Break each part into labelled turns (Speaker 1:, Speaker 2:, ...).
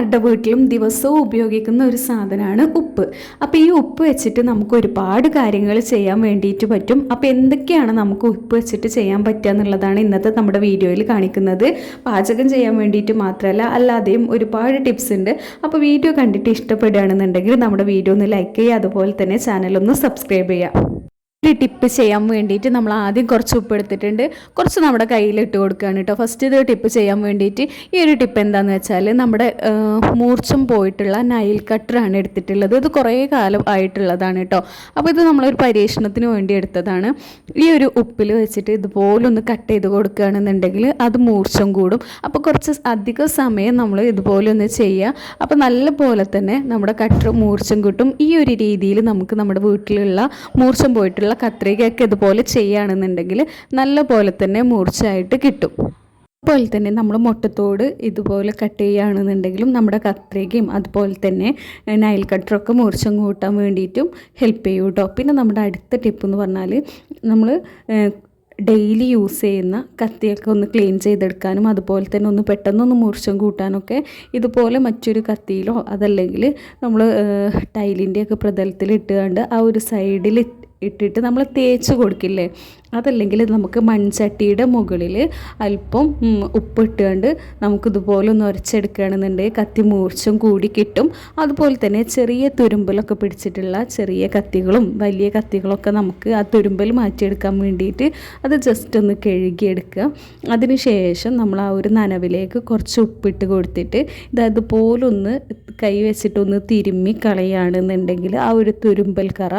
Speaker 1: എല്ലാവരുടെ വീട്ടിലും ദിവസവും ഉപയോഗിക്കുന്ന ഒരു സാധനമാണ് ഉപ്പ്. അപ്പോൾ ഈ ഉപ്പ് വെച്ചിട്ട് നമുക്ക് ഒരുപാട് കാര്യങ്ങൾ ചെയ്യാൻ വേണ്ടിയിട്ട് പറ്റും. അപ്പോൾ എന്തൊക്കെയാണ് നമുക്ക് ഉപ്പ് വെച്ചിട്ട് ചെയ്യാൻ പറ്റുക എന്നുള്ളതാണ് ഇന്നത്തെ നമ്മുടെ വീഡിയോയിൽ കാണിക്കുന്നത്. പാചകം ചെയ്യാൻ വേണ്ടിയിട്ട് മാത്രമല്ല അല്ലാതെയും ഒരുപാട് ടിപ്സ് ഉണ്ട്. അപ്പോൾ വീഡിയോ കണ്ടിട്ട് ഇഷ്ടപ്പെടുകയാണെന്നുണ്ടെങ്കിൽ നമ്മുടെ വീഡിയോ ഒന്ന് ലൈക്ക് ചെയ്യുക അതുപോലെ തന്നെ ചാനലൊന്ന് സബ്സ്ക്രൈബ് ചെയ്യുക. ടിപ്പ് ചെയ്യാൻ വേണ്ടിയിട്ട് നമ്മൾ ആദ്യം കുറച്ച് ഉപ്പ് എടുത്തിട്ടുണ്ട്. കുറച്ച് നമ്മുടെ കയ്യിൽ ഇട്ട് കൊടുക്കുകയാണ് കേട്ടോ. ഫസ്റ്റ് ഇത് ടിപ്പ് ചെയ്യാൻ വേണ്ടിയിട്ട് ഈ ഒരു ടിപ്പ് എന്താണെന്ന് വെച്ചാൽ നമ്മുടെ മൂർച്ചം പോയിട്ടുള്ള നൈൽ കട്ടറാണ് എടുത്തിട്ടുള്ളത്. ഇത് കുറേ കാലം ആയിട്ടുള്ളതാണ് കേട്ടോ. അപ്പോൾ ഇത് നമ്മളൊരു പരീക്ഷണത്തിന് വേണ്ടി എടുത്തതാണ്. ഈ ഒരു ഉപ്പിൽ വെച്ചിട്ട് ഇതുപോലൊന്ന് കട്ട് ചെയ്ത് കൊടുക്കുകയാണെന്നുണ്ടെങ്കിൽ അത് മൂർച്ചം കൂടും. അപ്പോൾ കുറച്ച് അധിക സമയം നമ്മൾ ഇതുപോലെ ഒന്ന് ചെയ്യുക. അപ്പോൾ നല്ല പോലെ തന്നെ നമ്മുടെ കട്ടർ മൂർച്ചം കിട്ടും. ഈ ഒരു രീതിയിൽ നമുക്ക് നമ്മുടെ വീട്ടിലുള്ള മൂർച്ചം പോയിട്ടുള്ള കത്രികയൊക്കെ ഇതുപോലെ ചെയ്യുകയാണെന്നുണ്ടെങ്കിൽ നല്ല പോലെ തന്നെ മൂർച്ചയായിട്ട് കിട്ടും. അതുപോലെ തന്നെ നമ്മൾ മുട്ടത്തോട് ഇതുപോലെ കട്ട് ചെയ്യുകയാണെന്നുണ്ടെങ്കിലും നമ്മുടെ കത്രികയും അതുപോലെ തന്നെ നൈൽ കട്ടറൊക്കെ മൂർച്ചം കൂട്ടാൻ വേണ്ടിയിട്ടും ഹെൽപ്പ് ചെയ്യും കേട്ടോ. പിന്നെ നമ്മുടെ അടുത്ത ടിപ്പ് എന്ന് പറഞ്ഞാൽ നമ്മൾ ഡെയിലി യൂസ് ചെയ്യുന്ന കത്തിയൊക്കെ ഒന്ന് ക്ലീൻ ചെയ്തെടുക്കാനും അതുപോലെ തന്നെ ഒന്ന് പെട്ടെന്നൊന്ന് മൂർച്ചം കൂട്ടാനൊക്കെ ഇതുപോലെ മറ്റൊരു കത്തിയിലോ അതല്ലെങ്കിൽ നമ്മൾ ടൈലിന്റെയൊക്കെ പ്രതലത്തിൽ ഇട്ടുകൊണ്ട് ആ ഒരു സൈഡിൽ ഇട്ടിട്ട് നമ്മൾ തേച്ച് കൊടുക്കില്ലേ? അതല്ലെങ്കിൽ നമുക്ക് മൺചട്ടിയുടെ മുകളിൽ അല്പം ഉപ്പിട്ടുകൊണ്ട് നമുക്ക് ഇതുപോലെ ഒന്ന് ഉരച്ചെടുക്കുകയാണെന്നുണ്ടെങ്കിൽ കത്തി മൂർച്ചും കൂടി കിട്ടും. അതുപോലെ തന്നെ ചെറിയ തുരുമ്പലൊക്കെ പിടിച്ചിട്ടുള്ള ചെറിയ കത്തികളും വലിയ കത്തികളൊക്കെ നമുക്ക് ആ തുരുമ്പൽ മാറ്റിയെടുക്കാൻ വേണ്ടിയിട്ട് അത് ജസ്റ്റ് ഒന്ന് കഴുകിയെടുക്കുക. അതിന് ശേഷം നമ്മൾ ആ ഒരു നനവിലേക്ക് കുറച്ച് ഉപ്പിട്ട് കൊടുത്തിട്ട് ഇത് അതുപോലെ ഒന്ന് കൈ വെച്ചിട്ടൊന്ന് തിരുമ്മി കളയുകയാണെന്നുണ്ടെങ്കിൽ ആ ഒരു തുരുമ്പൽ കറ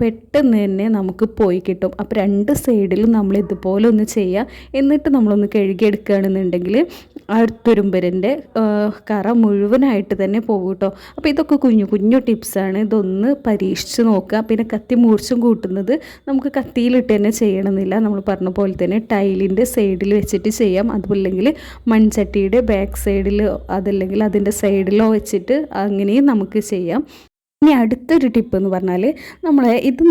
Speaker 1: പെട്ടെന്ന് തന്നെ നമുക്ക് പോയി കിട്ടും. അപ്പോൾ രണ്ട് സൈഡിലും നമ്മൾ ഇതുപോലെ ഒന്ന് ചെയ്യുക. എന്നിട്ട് നമ്മളൊന്ന് കഴുകിയെടുക്കുകയാണെന്നുണ്ടെങ്കിൽ ആ തുരുമ്പരന്റെ കറ മുഴുവനായിട്ട് തന്നെ പോകും കേട്ടോ. അപ്പോൾ ഇതൊക്കെ കുഞ്ഞു കുഞ്ഞു ടിപ്സാണ്. ഇതൊന്ന് പരീക്ഷിച്ച് നോക്കുക. പിന്നെ കത്തി മൂർച്ചും കൂട്ടുന്നത് നമുക്ക് കത്തിയിലിട്ട് തന്നെ ചെയ്യണമെന്നില്ല. നമ്മൾ പറഞ്ഞ പോലെ തന്നെ ടൈലിന്റെ സൈഡിൽ വെച്ചിട്ട് ചെയ്യാം. അതുമല്ലെങ്കിൽ മൺചട്ടിയുടെ ബാക്ക് സൈഡിൽ അതല്ലെങ്കിൽ അതിന്റെ സൈഡിലോ വെച്ചിട്ട് അങ്ങനെയും നമുക്ക് ചെയ്യാം. ഇനി അടുത്തൊരു ടിപ്പ് എന്ന് പറഞ്ഞാൽ നമ്മൾ ഇത്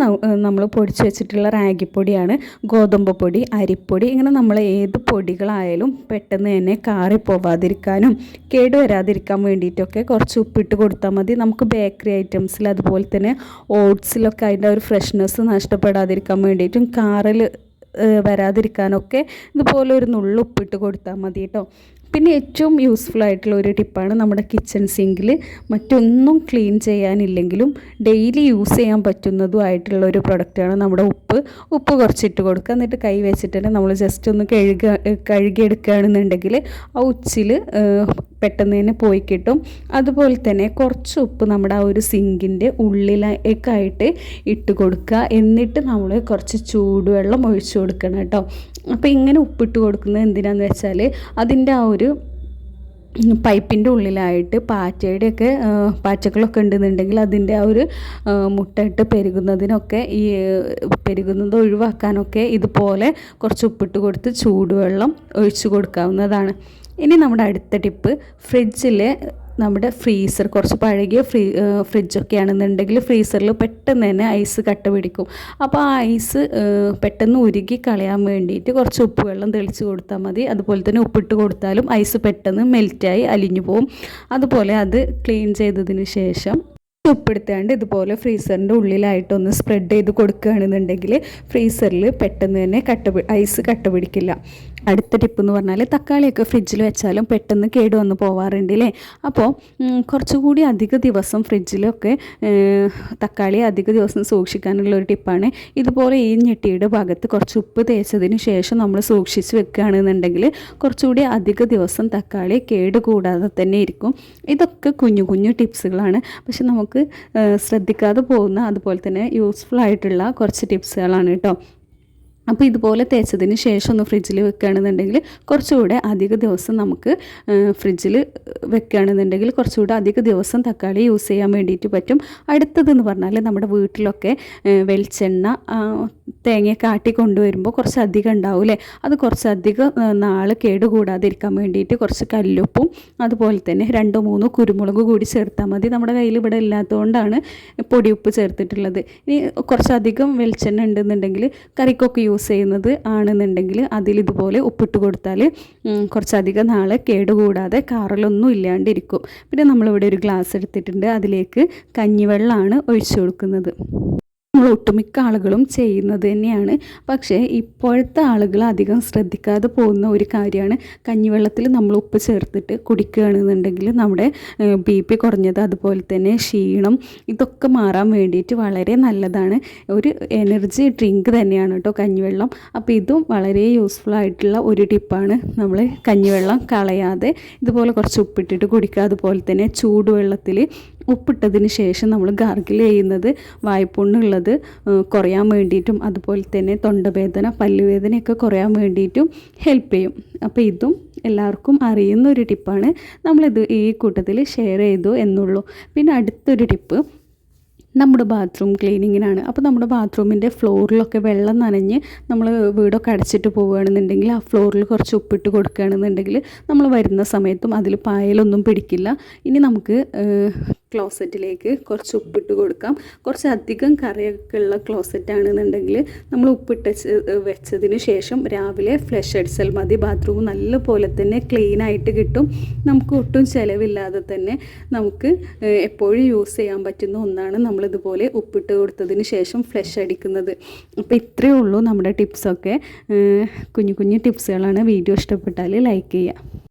Speaker 1: നമ്മൾ പൊടിച്ച് വെച്ചിട്ടുള്ള റാഗിപ്പൊടിയാണ്. ഗോതമ്പ് പൊടി അരിപ്പൊടി ഇങ്ങനെ നമ്മൾ ഏത് പൊടികളായാലും പെട്ടെന്ന് തന്നെ കാറി പോവാതിരിക്കാനും കേടുവരാതിരിക്കാൻ വേണ്ടിയിട്ടൊക്കെ കുറച്ച് ഉപ്പിട്ട് കൊടുത്താൽ മതി. നമുക്ക് ബേക്കറി ഐറ്റംസിൽ അതുപോലെ തന്നെ ഓട്സിലൊക്കെ അതിന്റെ ഒരു ഫ്രഷ്നെസ് നഷ്ടപ്പെടാതിരിക്കാൻ വേണ്ടിയിട്ടും കാറിൽ വരാതിരിക്കാനൊക്കെ ഇതുപോലെ ഒരു നുള്ളു ഉപ്പിട്ട് കൊടുത്താൽ മതി കേട്ടോ പിന്നെ ഏറ്റവും യൂസ്ഫുൾ ആയിട്ടുള്ള ഒരു ടിപ്പാണ് നമ്മുടെ കിച്ചൺ സിങ്കിൽ മറ്റൊന്നും ക്ലീൻ ചെയ്യാനില്ലെങ്കിലും ഡെയിലി യൂസ് ചെയ്യാൻ പറ്റുന്നതും ആയിട്ടുള്ള ഒരു പ്രൊഡക്റ്റാണ് നമ്മുടെ ഉപ്പ്. ഉപ്പ് കുറച്ചിട്ട് കൊടുക്കുക. എന്നിട്ട് കൈ വെച്ചിട്ട് തന്നെ നമ്മൾ ജസ്റ്റ് ഒന്ന് കഴുകുക കഴുകിയെടുക്കുകയാണെന്നുണ്ടെങ്കിൽ ആ ഉച്ചിൽ പെട്ടെന്ന് തന്നെ പോയി കിട്ടും. അതുപോലെ തന്നെ കുറച്ച് ഉപ്പ് നമ്മുടെ ആ ഒരു സിങ്കിന്റെ ഉള്ളിലേക്കായിട്ട് ഇട്ട് കൊടുക്കുക. എന്നിട്ട് നമ്മൾ കുറച്ച് ചൂടുവെള്ളം ഒഴിച്ചു കൊടുക്കണം കേട്ടോ. അപ്പോൾ ഇങ്ങനെ ഉപ്പിട്ട് കൊടുക്കുന്നത് എന്തിനാന്ന് വെച്ചാൽ അതിന്റെ ആ ഒരു പൈപ്പിന്റെ ഉള്ളിലായിട്ട് പാറ്റയുടെയൊക്കെ പാറ്റകളൊക്കെ ഉണ്ടെന്നുണ്ടെങ്കിൽ അതിന്റെ ആ ഒരു മുട്ടയിട്ട് പെരുകുന്നതിനൊക്കെ ഈ പെരുകുന്നത് ഒഴിവാക്കാനൊക്കെ ഇതുപോലെ കുറച്ച് ഉപ്പിട്ട് കൊടുത്ത് ചൂടുവെള്ളം ഒഴിച്ചു കൊടുക്കാവുന്നതാണ്. ഇനി നമ്മുടെ അടുത്ത ടിപ്പ് ഫ്രിഡ്ജിൽ നമ്മുടെ ഫ്രീസർ കുറച്ച് പഴകിയ ഫ്രീ ഫ്രിഡ്ജൊക്കെ ആണെന്നുണ്ടെങ്കിൽ ഫ്രീസറിൽ പെട്ടെന്ന് തന്നെ ഐസ് കട്ട പിടിക്കും. അപ്പോൾ ആ ഐസ് പെട്ടെന്ന് ഉരുകി കളയാൻ വേണ്ടിയിട്ട് കുറച്ച് ഉപ്പ് വെള്ളം തെളിച്ച് കൊടുത്താൽ മതി. അതുപോലെ തന്നെ ഉപ്പിട്ട് കൊടുത്താലും ഐസ് പെട്ടെന്ന് മെൽറ്റായി അലിഞ്ഞു പോകും അതുപോലെ അത് ക്ലീൻ ചെയ്തതിന് ശേഷം ഉപ്പെടുത്താണ്ട് ഇതുപോലെ ഫ്രീസറിന്റെ ഉള്ളിലായിട്ടൊന്ന് സ്പ്രെഡ് ചെയ്ത് കൊടുക്കുകയാണെന്നുണ്ടെങ്കിൽ ഫ്രീസറിൽ പെട്ടെന്ന് തന്നെ കട്ട ഐസ് കട്ട പിടിക്കില്ല. അടുത്ത ടിപ്പ് എന്ന് പറഞ്ഞാൽ തക്കാളിയൊക്കെ ഫ്രിഡ്ജിൽ വെച്ചാലും പെട്ടെന്ന് കേട് വന്ന് പോവാറുണ്ട് അല്ലേ അപ്പോൾ കുറച്ചുകൂടി അധിക ദിവസം ഫ്രിഡ്ജിലൊക്കെ തക്കാളി അധിക ദിവസം സൂക്ഷിക്കാനുള്ള ഒരു ടിപ്പാണ് ഇതുപോലെ ഈ ഞെട്ടിയുടെ ഭാഗത്ത് കുറച്ച് ഉപ്പ് തേച്ചതിന് ശേഷം നമ്മൾ സൂക്ഷിച്ച് വെക്കുകയാണെന്നുണ്ടെങ്കിൽ കുറച്ചുകൂടി അധിക ദിവസം തക്കാളി കേട് കൂടാതെ തന്നെ ഇരിക്കും. ഇതൊക്കെ കുഞ്ഞു കുഞ്ഞു ടിപ്സുകളാണ് പക്ഷെ നമുക്ക് ഏഹ്, ശ്രദ്ധിക്കാതെ പോകുന്ന അതുപോലെ തന്നെ യൂസ്ഫുൾ ആയിട്ടുള്ള കുറച്ച് ടിപ്സുകളാണ് കേട്ടോ അപ്പോൾ ഇതുപോലെ തേച്ചതിന് ശേഷം ഒന്ന് ഫ്രിഡ്ജിൽ വെക്കുകയാണെന്നുണ്ടെങ്കിൽ കുറച്ചുകൂടെ അധിക ദിവസം നമുക്ക് ഫ്രിഡ്ജിൽ വെക്കുകയാണെന്നുണ്ടെങ്കിൽ കുറച്ചുകൂടെ അധിക ദിവസം തക്കാളി യൂസ് ചെയ്യാൻ വേണ്ടിയിട്ട് പറ്റും. അടുത്തതെന്ന് പറഞ്ഞാൽ നമ്മുടെ വീട്ടിലൊക്കെ വെളിച്ചെണ്ണ തേങ്ങയൊക്കെ ആട്ടി കൊണ്ടുവരുമ്പോൾ കുറച്ച് അധികം ഉണ്ടാവും അല്ലേ? അത് കുറച്ചധികം നാൾ കേടുകൂടാതിരിക്കാൻ വേണ്ടിയിട്ട് കുറച്ച് കല്ലുപ്പും അതുപോലെ തന്നെ രണ്ടോ മൂന്നോ കുരുമുളക് കൂടി ചേർത്താൽ മതി. നമ്മുടെ കയ്യിൽ ഇവിടെ ഇല്ലാത്തതുകൊണ്ടാണ് പൊടിയുപ്പ് ചേർത്തിട്ടുള്ളത്. ഇനി കുറച്ചധികം വെളിച്ചെണ്ണ ഉണ്ടെന്നുണ്ടെങ്കിൽ കറിക്കൊക്കെ യൂസ് ചെയ്യുന്നത് ആണെന്നുണ്ടെങ്കിൽ അതിലിതുപോലെ ഉപ്പിട്ട് കൊടുത്താൽ കുറച്ചധികം നാൾ കേടുകൂടാതെ കാറലൊന്നും ഇല്ലാണ്ടിരിക്കും. പിന്നെ നമ്മളിവിടെ ഒരു ഗ്ലാസ് എടുത്തിട്ടുണ്ട്. അതിലേക്ക് കഞ്ഞിവെള്ളമാണ് ഒഴിച്ചു കൊടുക്കുന്നത്. ഒട്ടുമിക്ക ആളുകളും ചെയ്യുന്നത് തന്നെയാണ്. പക്ഷേ ഇപ്പോഴത്തെ ആളുകൾ അധികം ശ്രദ്ധിക്കാതെ പോകുന്ന ഒരു കാര്യമാണ് കഞ്ഞിവെള്ളത്തിൽ നമ്മൾ ഉപ്പ് ചേർത്തിട്ട് കുടിക്കുകയാണെന്നുണ്ടെങ്കിൽ നമ്മുടെ ബി പി കുറഞ്ഞത് അതുപോലെ തന്നെ ക്ഷീണം ഇതൊക്കെ മാറാൻ വേണ്ടിയിട്ട് വളരെ നല്ലതാണ്. ഒരു എനർജി ഡ്രിങ്ക് തന്നെയാണ് കേട്ടോ കഞ്ഞിവെള്ളം. അപ്പോൾ ഇതും വളരെ യൂസ്ഫുൾ ആയിട്ടുള്ള ഒരു ടിപ്പാണ്. നമ്മൾ കഞ്ഞിവെള്ളം കളയാതെ ഇതുപോലെ കുറച്ച് ഉപ്പിട്ടിട്ട് കുടിക്കുക. അതുപോലെ തന്നെ ചൂടുവെള്ളത്തിൽ ഉപ്പിട്ടതിന് ശേഷം നമ്മൾ ഗാർഗിൾ ചെയ്യുന്നത് വായ്പുണ്ണുള്ളത്. കുറയാൻ വേണ്ടിയിട്ടും അതുപോലെ തന്നെ തൊണ്ടവേദന പല്ലുവേദനയൊക്കെ കുറയാൻ വേണ്ടിയിട്ടും ഹെൽപ്പ് ചെയ്യും. അപ്പോൾ ഇതും എല്ലാവർക്കും അറിയുന്ന ഒരു ടിപ്പാണ് നമ്മളിത് ഈ കൂട്ടത്തിൽ ഷെയർ ചെയ്തു എന്നുള്ളൂ. പിന്നെ അടുത്തൊരു ടിപ്പ് നമ്മുടെ ബാത്റൂം ക്ലീനിങ്ങിനാണ് അപ്പോൾ നമ്മുടെ ബാത്റൂമിന്റെ ഫ്ലോറിലൊക്കെ വെള്ളം നനഞ്ഞ് നമ്മൾ വീടൊക്കെ അടച്ചിട്ട് പോവുകയാണെന്നുണ്ടെങ്കിൽ ആ ഫ്ലോറിൽ കുറച്ച് ഉപ്പിട്ട് കൊടുക്കുകയാണെന്നുണ്ടെങ്കിൽ നമ്മൾ വരുന്ന സമയത്തും അതിൽ പായലൊന്നും പിടിക്കില്ല. ഇനി നമുക്ക് ക്ലോസറ്റിലേക്ക് കുറച്ച് ഉപ്പിട്ട് കൊടുക്കാം. കുറച്ച് അധികം കറിയൊക്കെ ഉള്ള ക്ലോസറ്റ് ആണെന്നുണ്ടെങ്കിൽ നമ്മൾ ഉപ്പിട്ട് വെച്ചതിന് ശേഷം രാവിലെ ഫ്ലഷ് അടിച്ചാൽ മതി. ബാത്റൂം നല്ല പോലെ തന്നെ ക്ലീൻ ആയിട്ട് കിട്ടും. നമുക്ക് ഒട്ടും ചിലവില്ലാതെ തന്നെ നമുക്ക് എപ്പോഴും യൂസ് ചെയ്യാൻ പറ്റുന്ന ഒന്നാണ് നമ്മളിതുപോലെ ഉപ്പിട്ട് കൊടുത്തതിന് ശേഷം ഫ്ലഷ് അടിക്കുന്നത്. അപ്പോൾ ഇത്രയേ ഉള്ളൂ നമ്മുടെ ടിപ്സൊക്കെ കുഞ്ഞു കുഞ്ഞു ടിപ്സുകളാണ് വീഡിയോ ഇഷ്ടപ്പെട്ടാൽ ലൈക്ക് ചെയ്യുക.